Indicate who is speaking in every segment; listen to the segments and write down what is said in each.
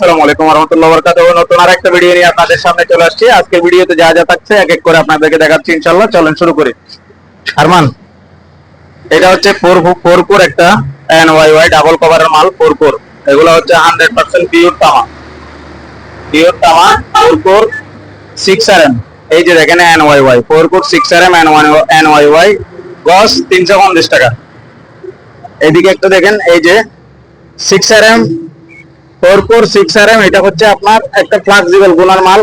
Speaker 1: আসসালামু আলাইকুম রহমতুল্লাহ বরকাত নতুন আর একটা ভিডিও আপনাদের সামনে চলে আসছি। আজকের ভিডিওতে যা যা থাকছে, এক এক করে আপনাদেরকে দেখাচ্ছি ইনশাল্লাহ চলেন শুরু করি। আরমান, এটা ফোর ফোর একটা এন ওয়াই ওয়াই ডাবল কভারের মাল ফোর কোর এগুলো হচ্ছে হান্ড্রেড পার্সেন্ট পিওর তামা। পিওর তামা ফোর সিক্স আর এম এই যে দেখেন N Y Y four six R M N one N Y Y গস তিনশো পঞ্চাশ টাকা। এদিকে একটা দেখেন, এই যে six R M four six R M এটা হচ্ছে আপনার একটা ফ্লেক্সিবল গুনার মাল।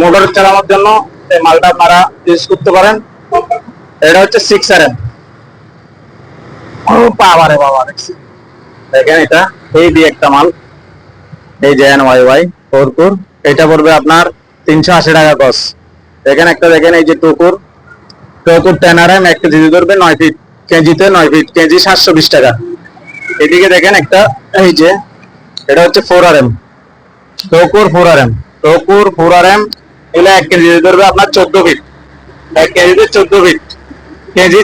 Speaker 1: মোটর চালানোর জন্য এই মালটা আপনারা ইউজ করতে পারেন। এটা হচ্ছে সিক্স আর এম ও বাবা রে বাবা দেখছি দেখেন এটা, এই দিয়ে একটা ওয়াই ওয়াই ফোর এটা পড়বে আপনার তিনশো আশি টাকা কস দেখেন একটা, দেখেন এই যে টুকুর টুকুর টেন আর এম এক কেজি ধরবে নয় ফিট কেজিতে নয় ফিট কেজি সাতশো বিশ টাকা। এদিকে দেখেন একটা, এই যে এটা হচ্ছে ফোর আর এম টোকুর ফোর আর এম টোকুর ফোর আর এম এগুলো এক কেজি ধরবে আপনার চোদ্দ ফিট এক কেজিতে চোদ্দ ফিট কেজি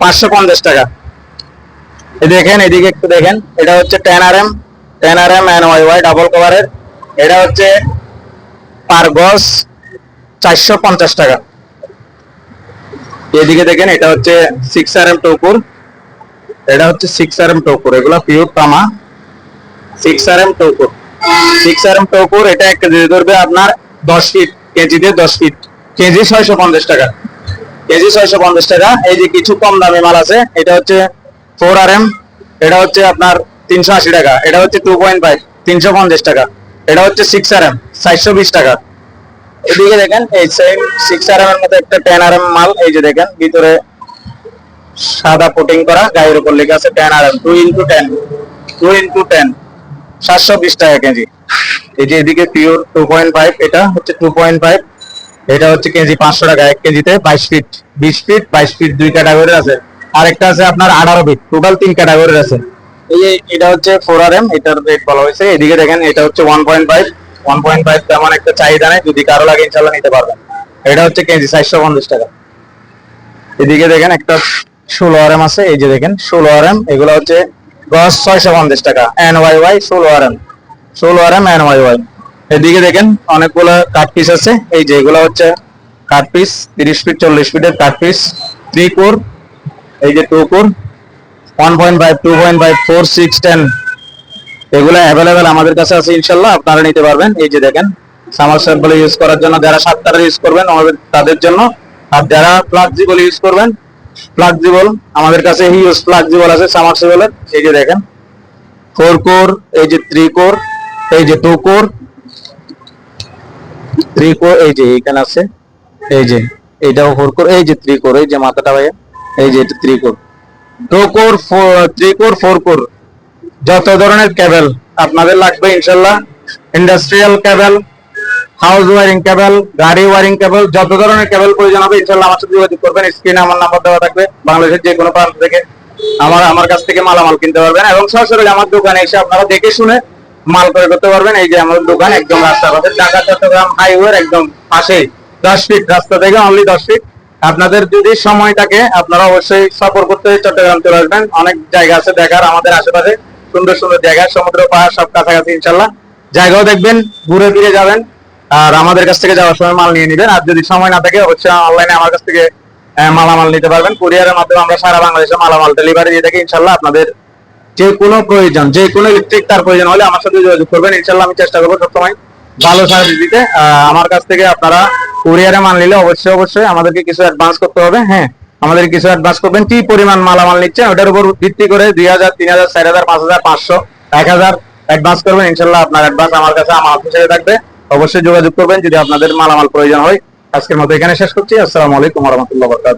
Speaker 1: পাঁচশো পঞ্চাশ টাকা। দেখেন, এদিকে একটু দেখেন, এটা হচ্ছে ten R M ten R M N Y Y double কভারের এটা হচ্ছে পার গজ চারশো পঞ্চাশ টাকা। এদিকে দেখেন, এটা হচ্ছে সিক্স আর এম টোকুর এটা হচ্ছে সিক্স আর এম টোকুর এগুলো পিওর তামা। সিক্স আর এম টোকুর সিক্স আর এম টোকুর এটা এক কেজি দশ ফিট কেজিতে দশ ফিট কেজি ছয়শো পঞ্চাশ টাকা। কেজি ছয়শো পঞ্চাশ টাকা, এই যে কিছু কম দামি মাল আছে, এটা হচ্ছে ফোর আর এম এটা হচ্ছে আপনার তিনশো আশি টাকা, এটা হচ্ছে টু পয়েন্ট ফাইভ তিনশো পঞ্চাশ টাকা, এটা হচ্ছে সিক্স আর এম চারশো বিশ টাকা। এদিকে দেখেন, এই সেম সিক্স আর এম এর মধ্যে একটা টেন আর এম মাল, এই যে দেখেন, ভিতরে সাদা পুটিং করা, গায়ের উপর লেখা আছে ten R M two into ten two into ten সাতশো বিশ টাকা কেজি। এই যে এদিকে পিওর টু পয়েন্ট ফাইভ এটা হচ্ছে টু পয়েন্ট ফাইভ এটা হচ্ছে কেজি পাঁচশো টাকা এক কেজিতে, বাইশ ফিট বিশ ফিট বাইশ ফিট দুই ক্যাটাগরির আছে। আরেকটা আছে আপনার আঠারো ফিট টোটাল তিন ক্যাটাগরির আছে। এই যে এটা হচ্ছে ফোর আর এম এটার রেট বলা হয়েছে। এদিকে দেখেন, এটা হচ্ছে one point five one point five তেমন একটা চাহিদা নেই, যদি কারও লাগে ইনশাল্লাহ নিতে পারবেন। এটা হচ্ছে কেজি চারশো পঞ্চাশ টাকা। এদিকে দেখেন, একটা ষোলো আর এম আছে, এই যে দেখেন, ষোলো আর এম এগুলো হচ্ছে গস ছয়শো পঞ্চাশ টাকা এন ওয়াই ওয়াই ষোলো আর এম ষোলো R M N Y Y এদিকে দেখেন অনেকগুলো কাট পিস আছে, এই যে এগুলো হচ্ছে কাট পিস তিরিশ ফিট চল্লিশ ফিটের কাট পিস থ্রি কোর এই যে two core one point five two point five four six ten এগুলো অ্যাভেলেবেল আমাদের কাছে আছে ইনশাল্লাহ, আপনারা নিতে পারবেন। এই যে দেখেন সামারসেবল ইউজ করার জন্য যারা সাতটার ইউজ করবেন, আমাদের তাদের জন্য। আর যারা ফ্লাক্সিবল ইউজ করবেন ফ্লাক্সিবল আমাদের কাছে হিউজ ফ্লাক্সিবল আছে সামারসেবলের এই যে দেখেন ফোর কোর এই যে থ্রি কোর এই যে টু কোর থ্রি কোর এই যে এখানে আছে, এই যে এইটাও ফোর কোর এই যে থ্রি কোর এই যে মাথাটা ভাইয়া, এই যে এটা three core two core three core four core যত ধরনের কেবল আপনাদের লাগবে, ইনশাল্লাহ industrial cable house wiring cable, গাড়ি ওয়ারিং কেবল, যত ধরনের কেবল প্রয়োজন হবে ইনশাল্লাহ আমার সাথে যোগাযোগ করবেন। স্ক্রিনে আমার নাম্বার দেওয়া থাকবে, বাংলাদেশের যে কোনো প্রান্ত থেকে আমার আমার কাছ থেকে মালামাল কিনতে পারবেন এবং সরাসরি আমার দোকানে এসে আপনারা দেখে শুনে মাল ক্রয় করতে পারবেন। এই যে আমার দোকান একদম রাস্তার পাশে, ঢাকা, চট্টগ্রাম হাইওয়ের একদম পাশেই দশ ফিট রাস্তা থেকে অনলি দশ ফিট আপনাদের যদি সময় থাকে, আপনারা অবশ্যই সফর করতে চট্টগ্রাম চলে আসবেন। অনেক জায়গা আছে দেখার আমাদের আশেপাশে, সুন্দর সুন্দর জায়গা, সমুদ্র পাহাড় সব কাছাকাছি ইনশাল্লাহ জায়গাও দেখবেন, ঘুরে ফিরে যাবেন। আর আমাদের কাছ থেকে যাওয়ার সময় মাল নিয়ে নিবেন। আর যদি সময় না থাকে, অবশ্যই অনলাইনে আমার কাছ থেকে মালামাল নিতে পারবেন। কুরিয়ারের মাধ্যমে আমরা সারা বাংলাদেশে মালামাল ডেলিভারি দিয়ে থাকি। ইনশাল্লাহ আপনাদের যে কোনো প্রয়োজন, যে কোনো ইলেকট্রিক তার প্রয়োজন হলে আমার সাথে যোগাযোগ করবেন। ইনশাল্লাহ আমি চেষ্টা করব সবসময় ভালো সার্ভিস দিতে। আমার কাছ থেকে আপনারা কুরিয়ারে মাল নিলে অবশ্যই অবশ্যই আমাদেরকে কিছু অ্যাডভান্স করতে হবে। হ্যাঁ আমাদের কিছু অ্যাডভান্স করবেন। কি পরিমাণ মালামাল নিচ্ছেন ওটার উপর ভিত্তি করে দুই হাজার, তিন হাজার, চার হাজার, পাঁচ হাজার, পাঁচশো, এক হাজার অ্যাডভান্স করবেন। ইনশাল্লাহ আপনার অ্যাডভান্স আমার কাছে, আমার হিসেবে থাকবে। অবশ্যই যোগাযোগ করবেন যদি আপনাদের মালামাল প্রয়োজন হয়। আজকের মতো এখানে শেষ করছি। আসসালামু আলাইকুম রহমতুল্লাহ বরকাত